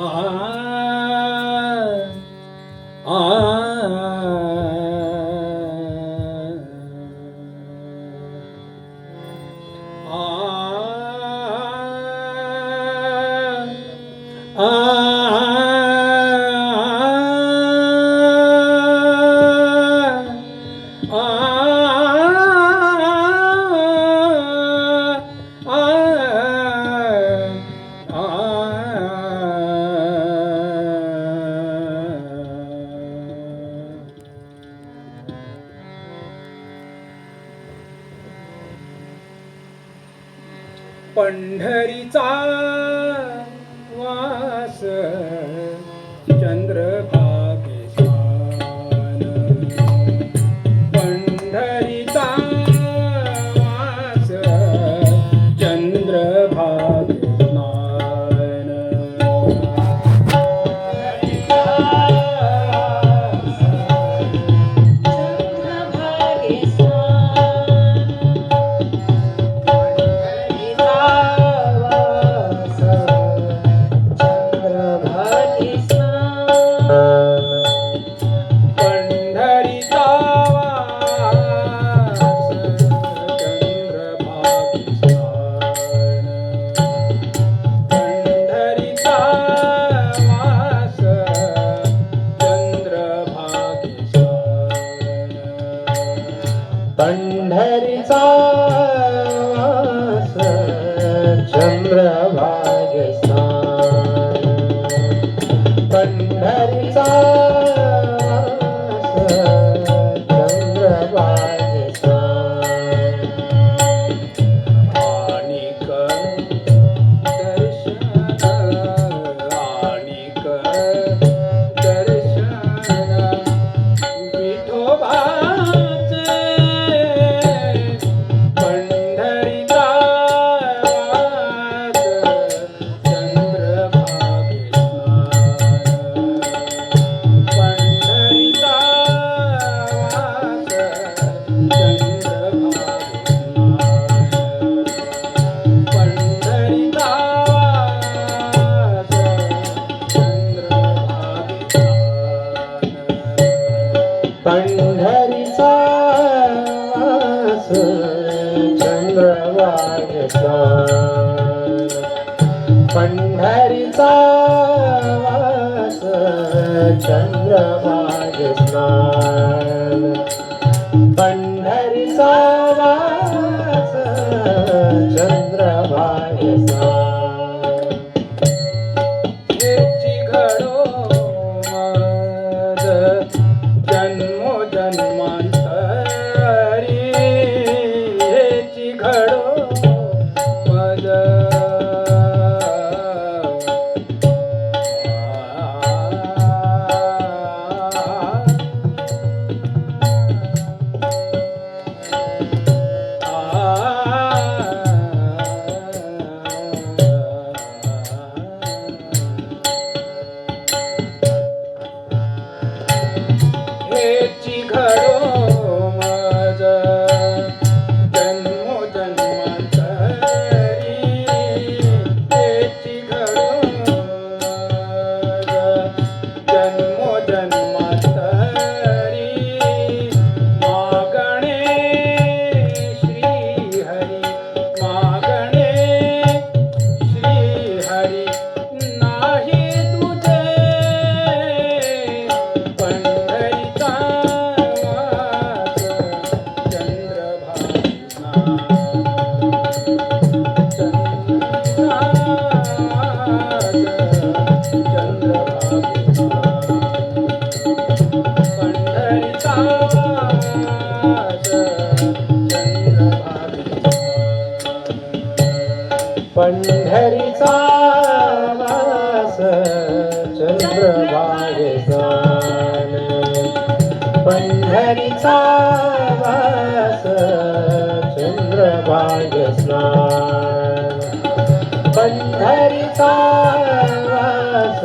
ah, ah. ah. पंढरीचा वास. पंढरीचा चंद्रभागसा पंढरीचा वास चंद्रमा घेतला पंढरीचा वास चंद्रमा पंढरीचा वास चंद्रभागे जाण पंढरीचा वास चंद्रभागे स्नान. पंढरीचा वास